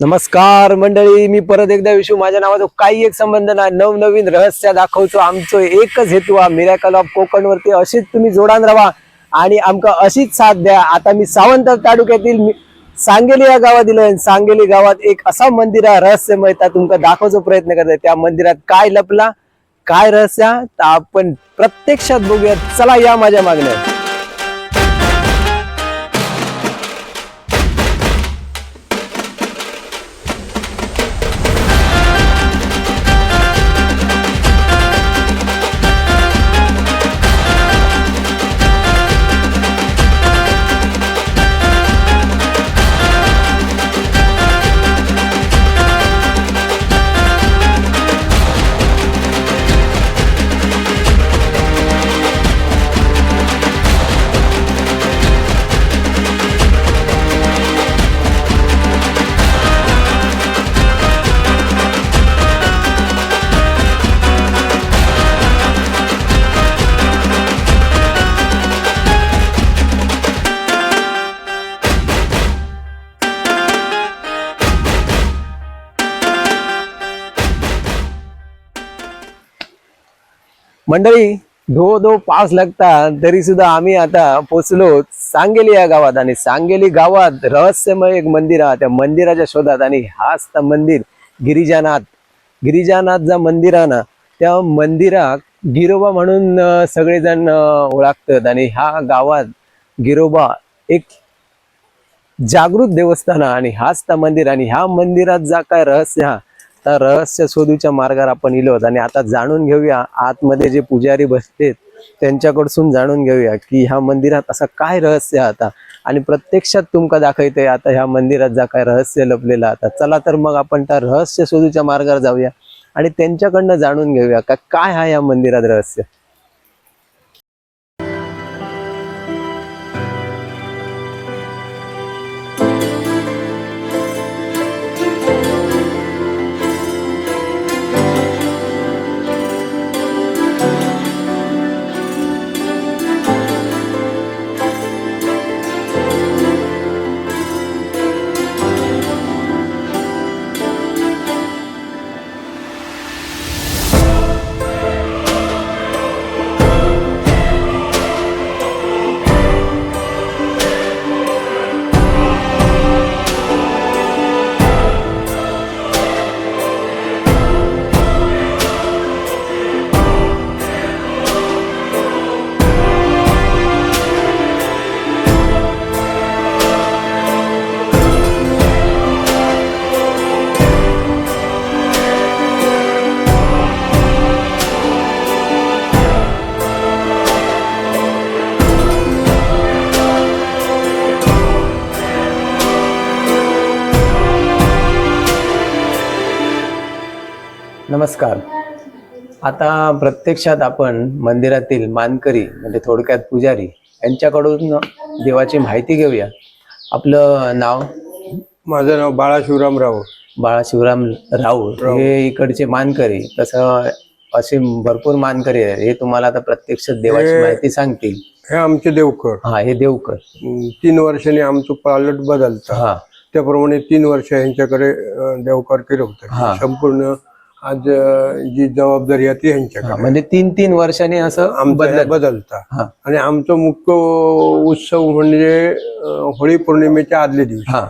नमस्कार मंडळी मी परत एकदा विशू. माझ्या नावाचा काही एक संबंध नाही. नवनवीन रहस्य दाखवतो. आमचं एकच हेतू हा मिरॅकल ऑफ कोकण वरती. अशीच तुम्ही जोडान राहा आणि आमका अशीच साथ द्या. आता मी सावंत तालुक्यातील सांगेली या गावात दिलं सांगेली गावात एक असा मंदिर आहे रहस्यमय. त्या तुमका दाखवायचा प्रयत्न करतोय. त्या मंदिरात काय लपला काय रहस्य आपण प्रत्यक्षात बघूया चला या माझ्या मागण्या. मंडळी धो धो पाऊस लागता तरी सुद्धा आम्ही आता पोचलो सांगेली या गावात. आणि सांगेली गावात रहस्यमय एक मंदिर आहे. त्या मंदिराच्या शोधात आणि हाच त्या मंदिर गिरिजानाथ. गिरिजानाथ जा मंदिर आहे ना त्या मंदिराक गिरोबा म्हणून सगळेजण ओळखतात. आणि ह्या गावात गिरोबा एक जागृत देवस्थान आणि हाच त्या मंदिर आणि ह्या मंदिरात जा काय रहस्य हा आता रहस्य शोधूच्या मार्गावर आपण इलो आणि आता जाणून घेऊया आतमध्ये जे पुजारी बसतेत त्यांच्याकडसून जाणून घेऊया की ह्या मंदिरात असं काय रहस्य आता. आणि प्रत्यक्षात तुमका दाखवते आता ह्या मंदिरात जा काय रहस्य लपलेलं आता. चला तर मग आपण त्या रहस्य शोधूच्या मार्गावर जाऊया आणि त्यांच्याकडनं जाणून घेऊया का काय हा या मंदिरात रहस्य. नमस्कार. आता प्रत्यक्षात आपण मंदिरातील मानकरी म्हणजे थोडक्यात पुजारी यांच्याकडून देवाची माहिती घेऊया. आपलं नाव? माझं नाव बाळा शिवराम राव बाळा शिवराम हे इकडचे मानकरी तसं असे भरपूर मानकरी आहे हे तुम्हाला आता प्रत्यक्ष देवाची माहिती सांगतील. हे आमचे देवकर. हा हे देवकर. तीन वर्षांनी आमचं पालट बदलतं. हा. त्याप्रमाणे तीन वर्ष यांच्याकडे देवकार केलं. होतं संपूर्ण आज जी जबाबदारी आहे ती हा, यांच्याकडे म्हणजे तीन तीन वर्षांनी असं आमचं बदलत. बदलता. हा. आणि आमचं मुख्य उत्सव म्हणजे अं, होळी पौर्णिमेच्या आदल्या दिवशी. हा.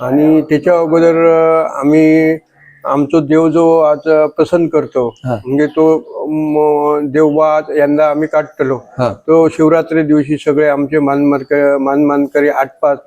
आणि त्याच्या अगोदर अं, आम्ही आमचा देव जो आज प्रसन्न करतो हा. म्हणजे तो म, देवबा यंदा आम्ही काढतलो. हा. तो शिवरात्री दिवशी सगळे आमचे मानमानक मानमानकरी आटपास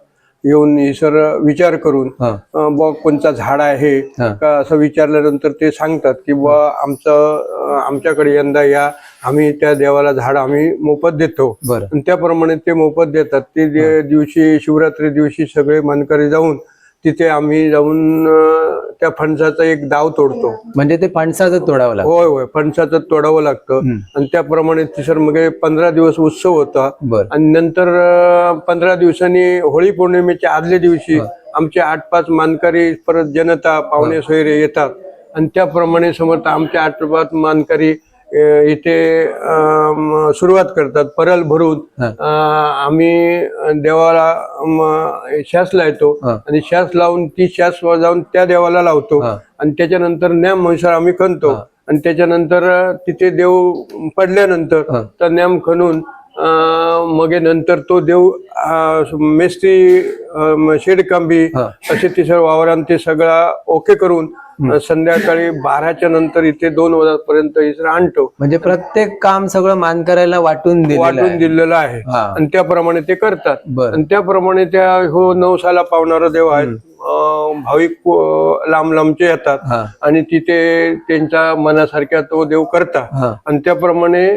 येऊन ही सर विचार करून बुवा कोणता झाड आहे. का असं विचारल्यानंतर ते सांगतात की बुवा आमचं आमच्याकडे यंदा या आम्ही त्या देवाला झाड आम्ही मोफत देतो. आणि त्याप्रमाणे ते मोफत देतात. ते दिवशी शिवरात्री दिवशी सगळे मानकरी जाऊन तिथे आम्ही जाऊन अं, त्या फणसाचा एक दाव तोडतो. म्हणजे ते फणसाचं तोडावं लागतं. होय होय. फणसाचं तोडावं लागतं. हम्म. आणि त्याप्रमाणे तिसर मग पंधरा दिवस उत्सव होता. बर. आणि नंतर पंधरा दिवसांनी होळी पौर्णिमेच्या आदल्या दिवशी आमचे आठ पाच मानकरी परत जनता पाहुणे सोयरे येतात. आणि त्याप्रमाणे समर्थ आमचे आठ पाच मानकरी इथे सुरुवात करतात परल भरून आम्ही देवाला शास लावतो. आणि शास लावून ती शास जाऊन त्या देवाला लावतो. आणि त्याच्यानंतर ज्ञाननुसार आम्ही खणतो. आणि त्याच्यानंतर तिथे देव पडल्यानंतर. तर ज्ञान खणून मग नंतर तो देव मेस्त्री शेडकांबी. असे तिसरं वावरान ते सगळा ओके करून संध्याकाळी बाराच्या नंतर इथे दोन वाजतापर्यंत इथे आणतो. म्हणजे प्रत्येक काम सगळं मानकऱ्याला वाटून वाटून दिलेलं आहे. आणि त्याप्रमाणे ते करतात. आणि त्याप्रमाणे त्या हो नवसाला पावणारा देव आहेत. भाविक लांब लांबचे येतात. आणि तिथे त्यांच्या मनासारख्या तो देव करतात. हा. आणि त्याप्रमाणे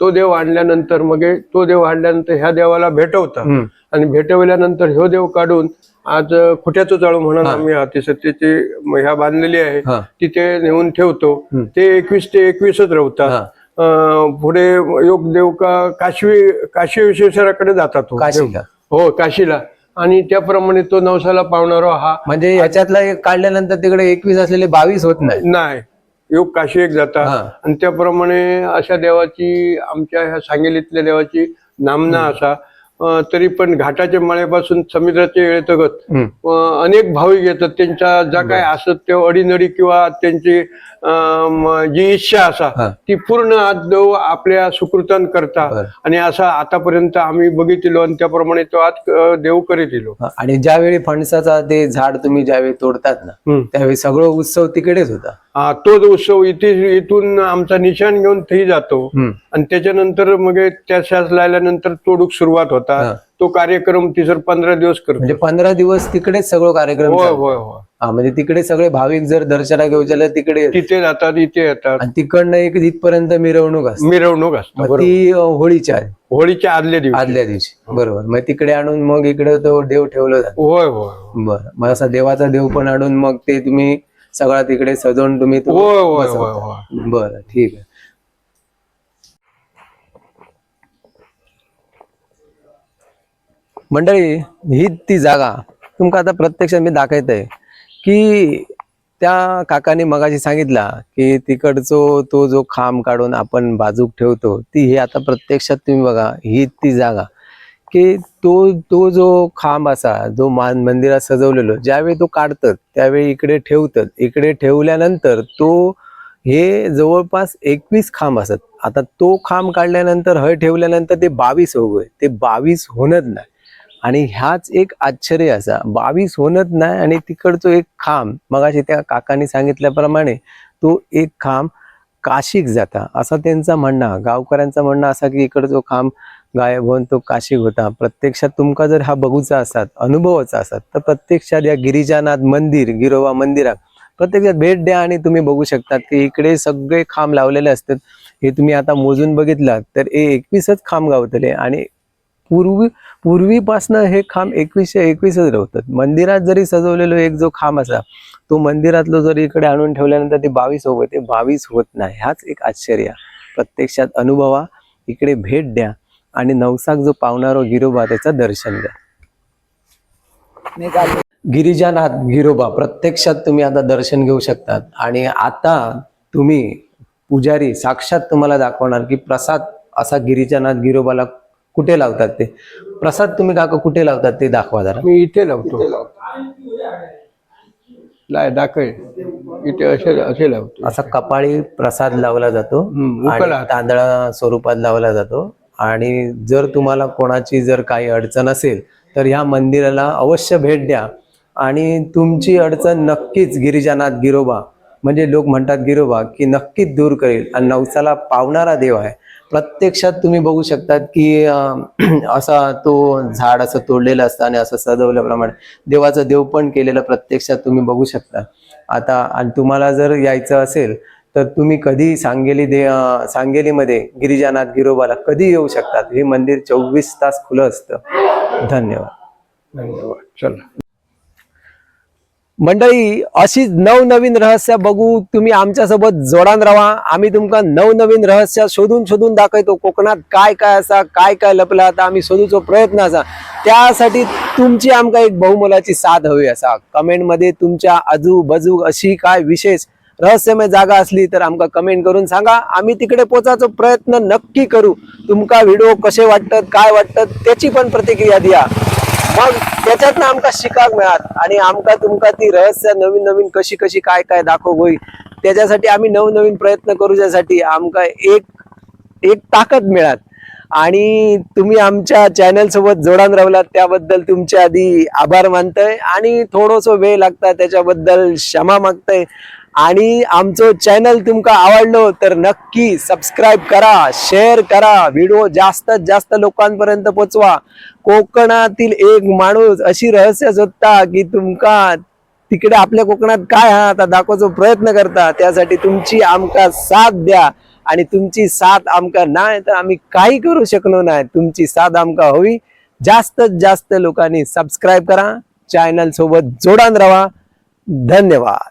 तो देव आणल्यानंतर मग तो देव आणल्यानंतर ह्या देवाला भेटवतात. आणि भेटवल्यानंतर ह्यो देव काढून आज खुट्याचं चाळू म्हणून आम्ही अतिसत्यची ह्या बांधलेली आहे. तिथे नेऊन ठेवतो. ते एकवीस ते एकवीसच राहतात पुढे योग देव का काशवी काशी विश्वेश्वराकडे जातात तो. हो काशीला. आणि त्याप्रमाणे तो नवसाला पावणारा हा. म्हणजे ह्याच्यातला एक काढल्यानंतर तिकडे एकवीस असलेले बावीस होत नाही. नाही. योग काशी एक जातात हा. आणि त्याप्रमाणे अशा देवाची आमच्या ह्या सांगलीतल्या देवाची नामना असा. तरी पण घाटाच्या माळ्यापासून येळतगत हम्म. अं, अनेक भाविक येतात त्यांच्या ज्या काय असत ते अडीनडी किंवा त्यांची जी इच्छा असा. ती पूर्ण आज देव आपल्या सुकृतान करता. आणि असा आतापर्यंत आम्ही बघितलो आणि त्याप्रमाणे तो आज देव करीत येलो आणि ज्यावेळी फणसाचा ते झाड तुम्ही ज्यावेळी तोडतात ना. त्यावेळी सगळं उत्सव तिकडेच होता तोच उत्सव इथे इथून आमचा निशाण घेऊन तेही जातो. आणि त्याच्यानंतर मग त्या शास लायल्यानंतर तोडूक सुरुवात. होता. तो कार्यक्रम तिसर पंधरा दिवस करतो. म्हणजे पंधरा दिवस तिकडेच सगळं कार्यक्रम होय. होय होय. हा म्हणजे तिकडे सगळे भाविक जर दर्शना घेऊ झाले तिकडे. तिथे जातात इथे येतात. आणि तिकडनं एक इथपर्यंत मिरवणूक असते. मिरवणूक असते मग बरोबर. ती होळीच्या होळीच्या आदल्या दिवशी. आदल्या दिवशी. बरोबर. मग तिकडे आणून मग इकडे तो देव ठेवला जातो. होय होय. बरं. मग असा देवाचा देव पण आणून मग ते तुम्ही सगळा तिकडे सजवून तुम्ही बरं ठीक आहे. मंडळी ही ती जागा तुमका आता प्रत्यक्षात मी दाखवत आहे की त्या काकाने मगाशी सांगितला की तिकडचो तो जो खांब काढून आपण बाजूक ठेवतो ती ही आता प्रत्यक्षात तुम्ही बघा ही ती जागा. की तो तो जो खांब असा जो मान मंदिरात सजवलेलो ज्यावेळी तो काढतात त्यावेळी इकडे ठेवतात इकडे ठेवल्यानंतर तो हे जवळपास एकवीस खांब असत आता तो खांब काढल्यानंतर हय ठेवल्यानंतर ते बावीस होय ते बावीस होणच नाही. आणि ह्याच एक आश्चर्य असा बावीस होणच नाही आणि तिकडचो एक खांब मगाशी त्या काकांनी सांगितल्याप्रमाणे तो एक खांब काशीक जाता. असा त्यांचा म्हणणं गावकऱ्यांचा म्हणणं असा की इकडचो खांब गायब होऊन तो काशीक होता. प्रत्यक्षात तुमका जर हा बघूचा असतात अनुभवाचा असतात तर प्रत्यक्षात या गिरिजानाथ मंदिर गिरोबा मंदिरात प्रत्यक्षात भेट द्या आणि तुम्ही बघू शकतात की इकडे सगळे खांब लावलेले असतात. हे तुम्ही आता मोजून बघितलात तर हे एकवीसच खांब गावतले आणि पूर्वी पूर्वीपासनं हे खांब एकवीसशे एकवीसच राहतात मंदिरात जरी सजवलेलो एक जो खांब असा तो मंदिरातलो जर इकडे आणून ठेवल्यानंतर ते बावीस होत ते बावीस होत नाही. ह्याच एक आश्चर्य. प्रत्यक्षात अनुभवा इकडे भेट द्या. आणि नवसाक जो पावणारो गिरोबा त्याचं दर्शन द्या गिरिजानाथ गिरोबा प्रत्यक्षात तुम्ही आता दर्शन घेऊ शकतात. आणि आता तुम्ही पुजारी साक्षात तुम्हाला दाखवणार की प्रसाद असा गिरिजानाथ गिरोबाला कुठे लावतात ते? प्रसाद तुम्ही काका कुठे लावतात ते दाखवा जरा. मी इथे लावतो. लाय दाखव इथे असे असे लावतो. असा कपाळी प्रसाद लावला जातो. तांदळा स्वरूपात लावला जातो. आणि जर तुम्हाला कोणाची जर काही अडचण असेल तर ह्या मंदिराला अवश्य भेट द्या. आणि तुमची अडचण नक्कीच गिरिजानाथ गिरोबा म्हणजे लोक म्हणतात गिरोबा की नक्कीच दूर करेल. आणि नवसाला पावणारा देव आहे. प्रत्यक्षात तुम्ही बघू शकतात की असा तो झाड असं तोडलेलं असतं आणि असं सजवल्याप्रमाणे देवाचं देव पण केलेलं प्रत्यक्षात तुम्ही बघू शकता. आता आणि तुम्हाला जर यायचं असेल तर तुम्ही कधी सांगेली दे सांगेलीमध्ये गिरिजानाथ गिरोबाला कधी येऊ शकतात? हे मंदिर चोवीस तास खुलं असतं. धन्यवाद. धन्यवाद. चला. मंडळी अशीच नवनवीन रहस्य बघू तुम्ही आमच्यासोबत जोडान राहा आम्ही तुमका नवनवीन रहस्य शोधून शोधून दाखवतो. कोकणात काय काय असा काय काय लपला आता आम्ही शोधूचो प्रयत्न असा. त्यासाठी तुमची आमका एक बहुमोलाची साथ हवी असा. कमेंटमध्ये तुमच्या आजूबाजू अशी काय विशेष रहस्यमय जागा असली तर आमका कमेंट करून सांगा. आम्ही तिकडे पोचायचो प्रयत्न नक्की करू. तुमका व्हिडिओ कसे वाटतात काय वाटतात त्याची पण प्रतिक्रिया द्या. मग त्याच्यातनं आमका शिकाक मिळात आणि आमका तुमका ती रहस्य नवीन नवीन कशी कशी काय काय दाखव होई त्याच्यासाठी आम्ही नवनवीन प्रयत्न करू ज्यासाठी आमका एक एक ताकद मिळात आणि तुम्ही आमच्या चॅनल सोबत जोडान राहिलात त्याबद्दल तुमच्या आधी आभार मानतोय. आणि थोडस वेळ लागता त्याच्याबद्दल क्षमा मागतंय. आणि आमचं चॅनल तुमका आवडलो तर नक्की सबस्क्राईब करा शेअर करा. व्हिडिओ जास्तीत जास्त लोकांपर्यंत पोचवा. कोकणातील एक माणूस अशी रहस्य शोधता की तुमका तिकडे आपल्या कोकणात काय हा आता दाखवायचा प्रयत्न करता. त्यासाठी तुमची आमका साथ द्या आणि तुमची साथ आमका नाही तर आम्ही काही करू शकलो नाही. तुमची साथ आमका हवी. जास्तीत जास्त लोकांनी सबस्क्राईब करा. चॅनल सोबत जोडान राहा. धन्यवाद.